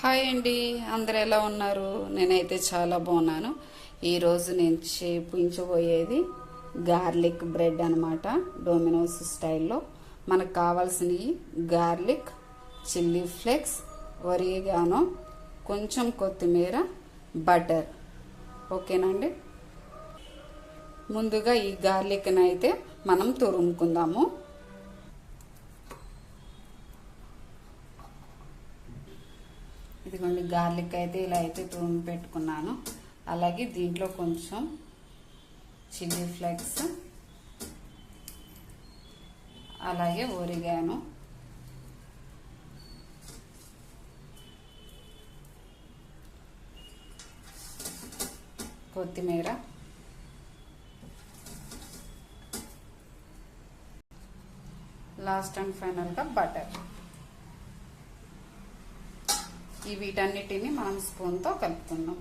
Hi అండి అందరు ఎలా ఉన్నారు? నేనైతే చాలా బాగున్నాను. ఈరోజు నేను చేయించబోయేది గార్లిక్ బ్రెడ్ అనమాట డొమినోస్ స్టైల్లో. మనకు కావాల్సినవి గార్లిక్ చిల్లీ ఫ్లేక్స్ ఒరిగానో కొంచెం కొత్తిమీర బటర్. ఓకేనండి ముందుగా ఈ గార్లిక్ని అయితే మనం తురుముకుందాము. ఇదిగోండి గార్లిక్ అయితే ఇలా అయితే తురుము పెట్టుకున్నాను. అలాగే దీంట్లో కొంచెం చిల్లీ ఫ్లేక్స్ అలాగే ఒరిగాను. కొత్తిమీర. లాస్ట్ అండ్ ఫైనల్గా బటర్ ఈ వీటన్నిటిని మనం స్పూన్తో కలుపుకుందాం.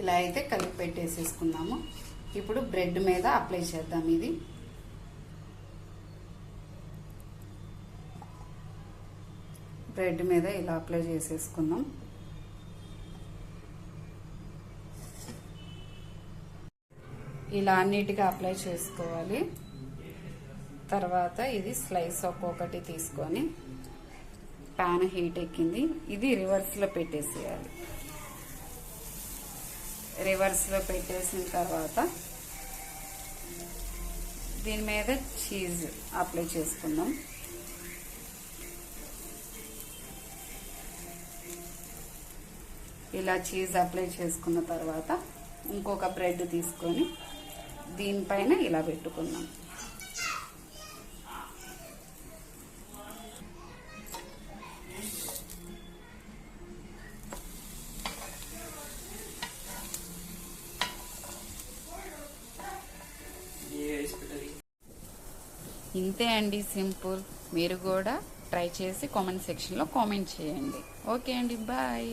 ఇలా అయితే కలిపి పెట్టేసేసుకుందాము. ఇప్పుడు బ్రెడ్ మీద అప్లై చేద్దాం ఇది. బ్రెడ్ మీద ఇలా అప్లై చేసేసుకుందాం. ఇలా అన్నిటిగా అప్లై చేసుకోవాలి. తర్వాత ఇది స్లైస్ ఒక్కొక్కటి తీసుకొని ప్యాన్ హీట్ ఎక్కింది. ఇది రివర్స్లో పెట్టేసేయాలి. రివర్స్లో పెట్టేసిన తర్వాత దీని మీద చీజ్ అప్లై చేసుకుందాం. ఇలా చీజ్ అప్లై చేసుకున్న తర్వాత ఇంకొక బ్రెడ్ తీసుకొని దీనిపైన ఇలా పెట్టుకుందాం. ఇంతే అండి సింపుల్. మీరు కూడా ట్రై చేసి కామెంట్ సెక్షన్లో కామెంట్ చేయండి. ఓకే అండి బాయ్.